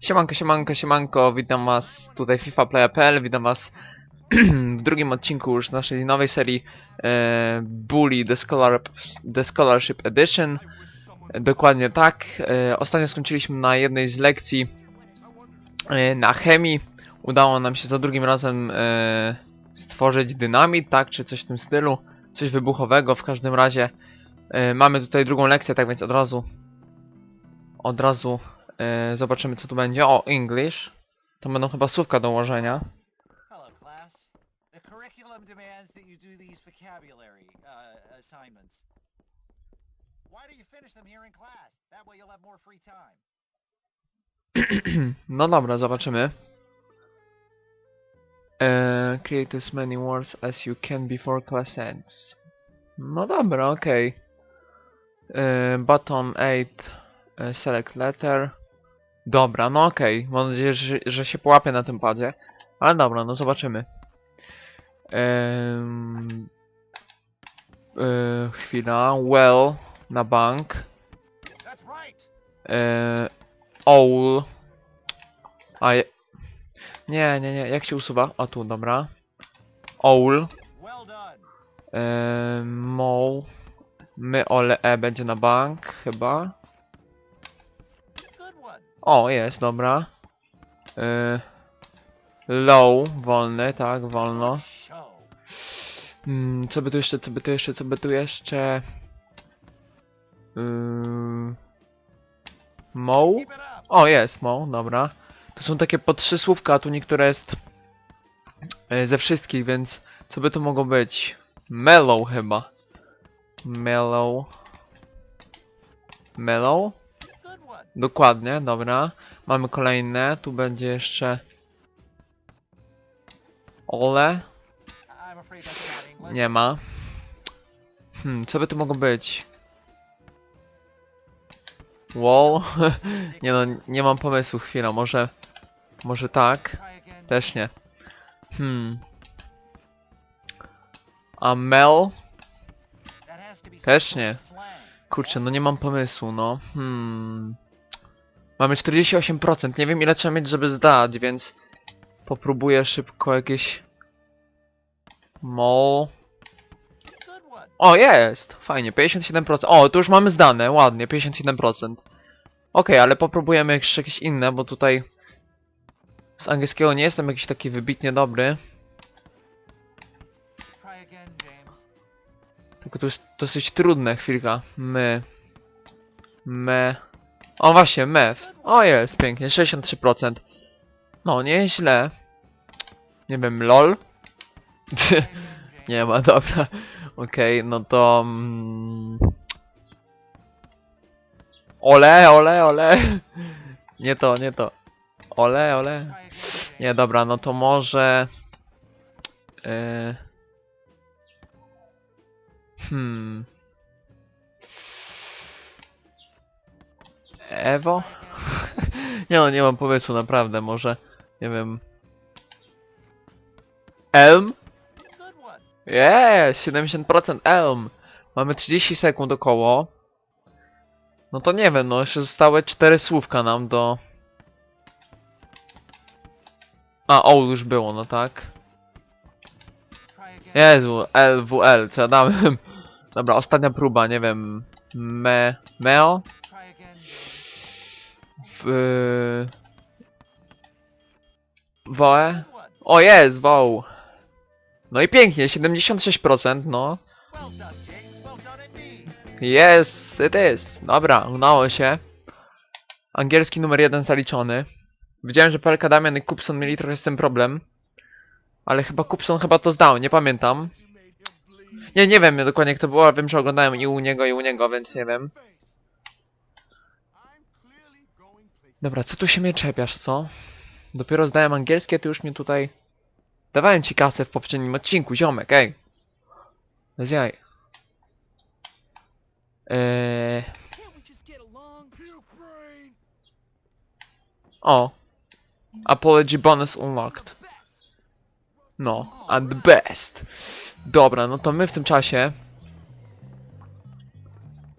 Siemanko, siemanko, siemanko, witam was tutaj FIFA Player.pl, witam was w drugim odcinku już naszej nowej serii e, Bully The, Scholar, The Scholarship Edition. Dokładnie tak. E, ostatnio skończyliśmy na jednej z lekcji e, na chemii. Udało nam się za drugim razem e, stworzyć dynamit, tak, czy coś w tym stylu. Coś wybuchowego w każdym razie. E, mamy tutaj drugą lekcję, tak więc od razu od razu e, zobaczymy co tu będzie. O, English. To będą chyba słówka do ułożenia. Hello, class. The curriculum demands that you do these vocabulary uh, assignments. Why do you finish them here in class? That way you'll have more free time. no dobra, zobaczymy. E, create as many words as you can before class ends. No dobra, okej. E, Bottom 8 e, select letter. Dobra, no okej. Mam nadzieję, że, że się połapię na tym padzie. Ale dobra, no zobaczymy. E, chwila. Well na bank. E, owl. A je... Nie, nie, nie. Jak się usuwa? O tu, dobra. Owl. E, mole. My ole e będzie na bank, chyba. O, jest, dobra. E, low, wolny, tak, wolno. Mm, co by tu jeszcze, co by tu jeszcze, co by tu jeszcze? It up. O, jest, Mo, dobra. To są takie po trzy słówka, a tu niektóre jest e, ze wszystkich, więc co by to mogło być? Mellow chyba. Mellow. Mellow? Dokładnie, dobra. Mamy kolejne, tu będzie jeszcze... Ole? Nie ma. Hmm, co by to mogło być? Wall? nie no, nie mam pomysłu, chwila, może... Może tak? Też nie. Hmm. A Mel? Też nie. Kurczę, no nie mam pomysłu, no. Hmm. Mamy 48%, nie wiem ile trzeba mieć, żeby zdać, więc... Popróbuję szybko jakieś... One. O, jest! Fajnie, 57%. O, to już mamy zdane, ładnie, 57%. Okej, ale popróbujemy jeszcze jakieś inne, bo tutaj... Z angielskiego nie jestem jakiś taki wybitnie dobry. Tylko to jest dosyć trudne, chwilka. My. Me. O właśnie, meth. O jest, pięknie, 63%. No, nieźle. Nie wiem, lol? Nie ma, dobra. Okej, no to... Mm... Ole, ole, ole. Nie to, nie to. Ole, ole. Nie, dobra, no to może... Yy... Hmm... Ewo? nie no, nie mam pomysłu, naprawdę, może... Nie wiem... Elm? Jest, 70% Elm. Mamy 30 sekund około. No to nie wiem, no jeszcze zostały 4 słówka nam do... A, o, już było, no tak. Jezu, LWL, co ja dałem? Dobra, ostatnia próba, nie wiem. Me... Meo? W... Woe? O, jest, wow. No i pięknie, 76%, no. Yes, it is. Dobra, udało się. Angielski numer jeden zaliczony. Widziałem, że Pelka Damian i Kupson mieli trochę z tym problem. Ale chyba Kupson chyba to zdał, nie pamiętam. Nie, nie wiem dokładnie jak to było, ale wiem, że oglądałem i u niego, i u niego, więc nie wiem. Dobra, co tu się mnie czepiasz, co? Dopiero zdałem angielski, a ty już mnie tutaj... Dawałem ci kasę w poprzednim odcinku, ziomek, ej. Bez jaj. Eee... O. Apology bonus unlocked. No, at the best. Dobra, no to my w tym czasie.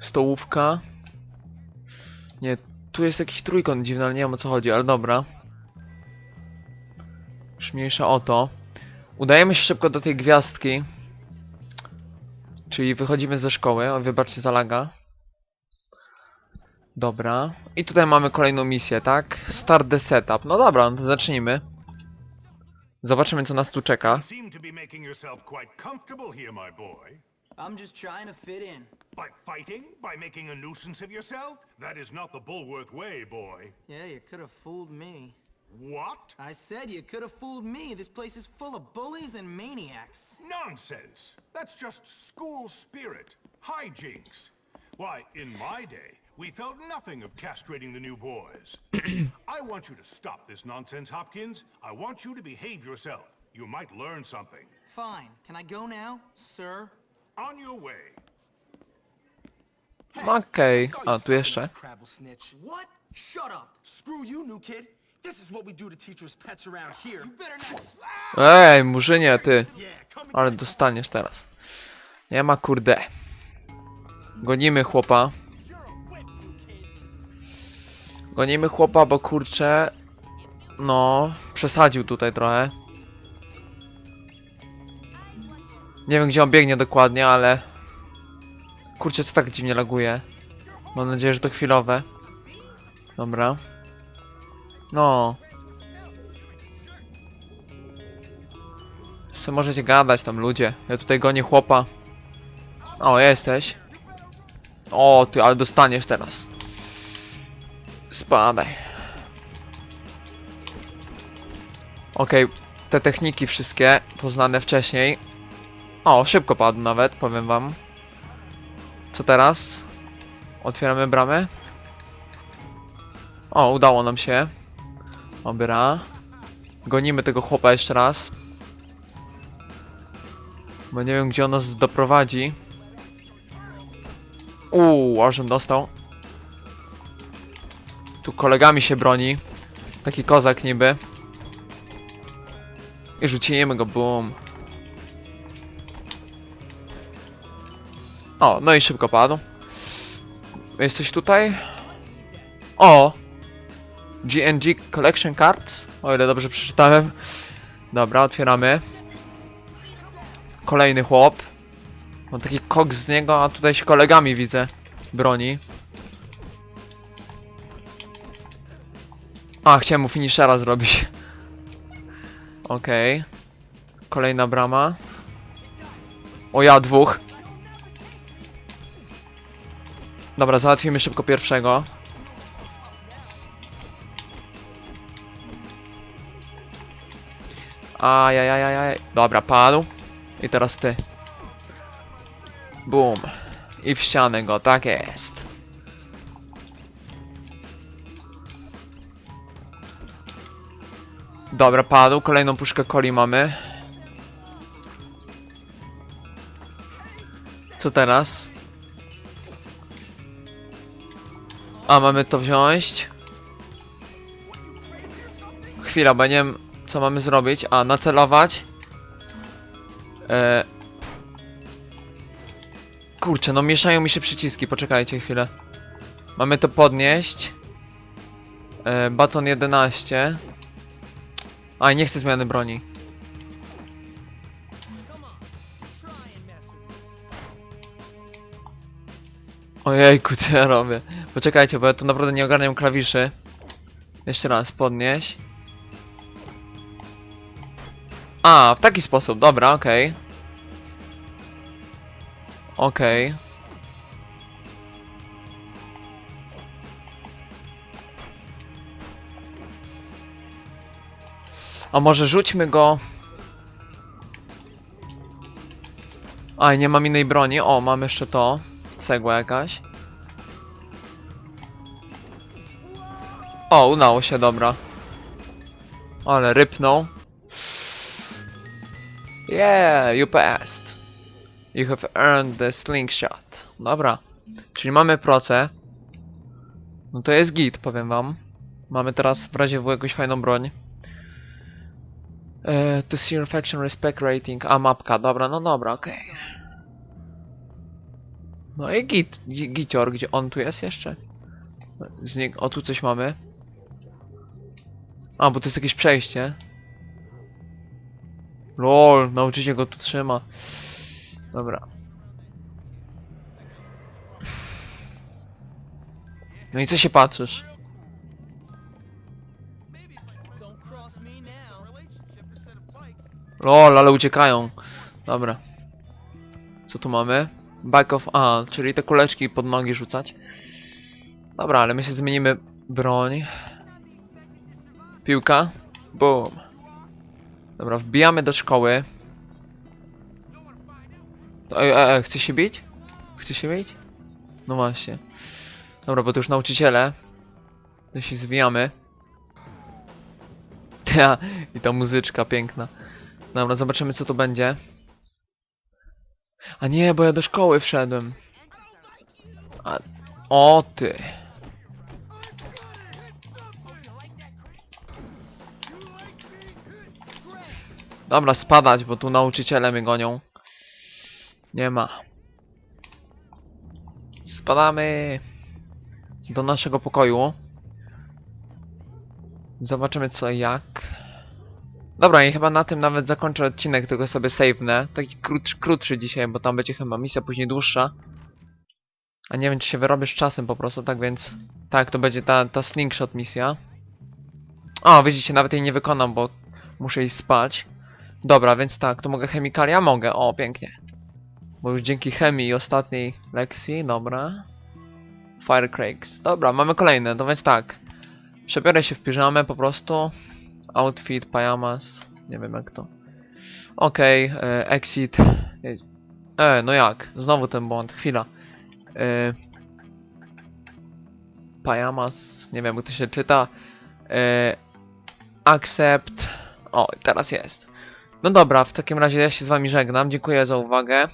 Stołówka. Nie, tu jest jakiś trójkąt dziwny, ale nie wiem o co chodzi, ale dobra. Już mniejsza o to. Udajemy się szybko do tej gwiazdki. Czyli wychodzimy ze szkoły. O, wybaczcie za laga. Dobra. I tutaj mamy kolejną misję, tak? Start the setup. No dobra, no to zacznijmy. Zobaczymy, co nas tu czeka. You seem to be making yourself quite comfortable here, my boy. I'm just trying to fit in. By fighting? By making a nuisance of yourself? That is not the Bulworth way, boy. Yeah, you could have fooled me. What? I said you could have fooled me. This place is full of bullies and maniacs. Nonsense! That's just school spirit. Hijinks. Why, in my day, we felt nothing of castrating the new boys. I want you to stop this nonsense, Hopkins. I want you to behave yourself. You might learn something. Fine. Can I go now, sir? On your way. No Okej, a tu jeszcze. Crabble snitch. What? Shut up. Screw you, new kid. This is what we do to teachers' pets around here. You better not. Ej, murzynie, ty. Yeah, come and Ale dostaniesz teraz. Nie ma kurde. Gonimy chłopa. Gonimy chłopa, bo kurczę. No, przesadził tutaj trochę. Nie wiem gdzie on biegnie dokładnie, ale. Kurczę, to tak dziwnie laguje. Mam nadzieję, że to chwilowe. Dobra. No. Se możecie gadać tam ludzie. Ja tutaj gonię chłopa. O, jesteś. O, ty, ale dostaniesz teraz. Spadaj. Okej, te techniki wszystkie poznane wcześniej. O, szybko padł nawet, powiem wam. Co teraz? Otwieramy bramę. O, udało nam się. Dobra. Gonimy tego chłopa jeszcze raz. Bo nie wiem gdzie on nas doprowadzi. Uuu, ażem dostał. Tu kolegami się broni. Taki kozak niby. I rzucimy go, boom. O, no i szybko padł. Jesteś tutaj? O! GNG Collection Cards? O ile dobrze przeczytałem. Dobra, otwieramy. Kolejny chłop. Mam taki koks z niego, a tutaj się kolegami widzę. Broni. A, chciałem mu finishera zrobić. Okej. Kolejna brama. O ja, dwóch. Dobra, załatwimy szybko pierwszego. Ajajajajaj. Dobra, padł. I teraz ty. Boom. I w ścianę go, tak jest. Dobra, padł. Kolejną puszkę coli mamy. Co teraz? A, mamy to wziąć. Chwila, bo nie wiem, co mamy zrobić. A, nacelować. E... Kurczę, no mieszają mi się przyciski, poczekajcie chwilę. Mamy to podnieść. E, baton 11. A, nie chcę zmiany broni. Ojejku, co ja robię? Poczekajcie, bo ja naprawdę nie ogarniam klawiszy. Jeszcze raz, podnieś. A, w taki sposób, dobra, okej. Okej. A może rzućmy go... A, nie mam innej broni. O, mam jeszcze to. Cegła jakaś. O, udało się, dobra. Ale rypnął. Yeah, you passed. You have earned the slingshot. Dobra. Czyli mamy proce. No to jest git, powiem wam. Mamy teraz w razie w jakąś fajną broń. E, to see faction respect rating. A mapka, dobra, no dobra, okej. No i git, gi- gicior, gdzie on tu jest jeszcze? O, tu coś mamy. A, bo to jest jakieś przejście. LOL, nauczyciel go tu trzyma. Dobra. No i co się patrzysz? LOL, ale uciekają. Dobra. Co tu mamy? Back of... A, czyli te kuleczki pod nogi rzucać. Dobra, ale my się zmienimy broń. Piłka. Boom. Dobra, wbijamy do szkoły. Ej, ej, ej, chce się bić? Chce się bić? No właśnie. Dobra, bo to już nauczyciele. To się zwijamy. Ja, i ta muzyczka piękna. Dobra, zobaczymy co to będzie. A nie, bo ja do szkoły wszedłem. A... O ty. Dobra, spadać, bo tu nauczyciele mnie gonią. Nie ma. Spadamy do naszego pokoju. Zobaczymy co jak. Dobra, i chyba na tym nawet zakończę odcinek, tylko sobie save'nę. Taki krótszy, krótszy dzisiaj, bo tam będzie chyba misja później dłuższa. A nie wiem, czy się wyrobię z czasem po prostu, tak więc... Tak, to będzie ta, ta slingshot misja. O, widzicie, nawet jej nie wykonam, bo muszę iść spać. Dobra, więc tak, to mogę chemikalia? Mogę, o, pięknie. Bo już dzięki chemii i ostatniej lekcji, dobra. Firecrakes. Dobra, mamy kolejne, to więc tak. Przebiorę się w piżamę po prostu. Outfit, pajamas, nie wiem jak to. Okej, e, exit. E, no jak? Znowu ten błąd, chwila. E, pajamas, nie wiem jak to się czyta. E, accept. O, teraz jest. No dobra, w takim razie ja się z wami żegnam. Dziękuję za uwagę.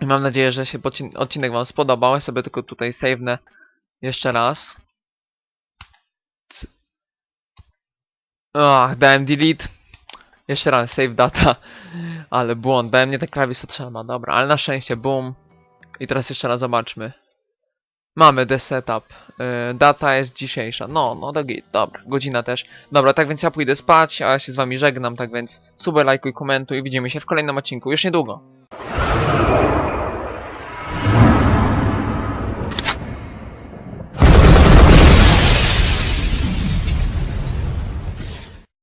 Mam nadzieję, że się odcinek wam spodobał. Ja sobie tylko tutaj save'nę jeszcze raz. Ach, dałem delete. Jeszcze raz, save data. Ale błąd, dałem nie tak klawisz trzyma. Dobra, ale na szczęście, boom. I teraz jeszcze raz zobaczmy. Mamy the setup. Yy, data jest dzisiejsza. No, no to git, dobra. Godzina też. Dobra, tak więc ja pójdę spać, a ja się z wami żegnam, tak więc suby, lajkuj, komentuj i widzimy się w kolejnym odcinku już niedługo.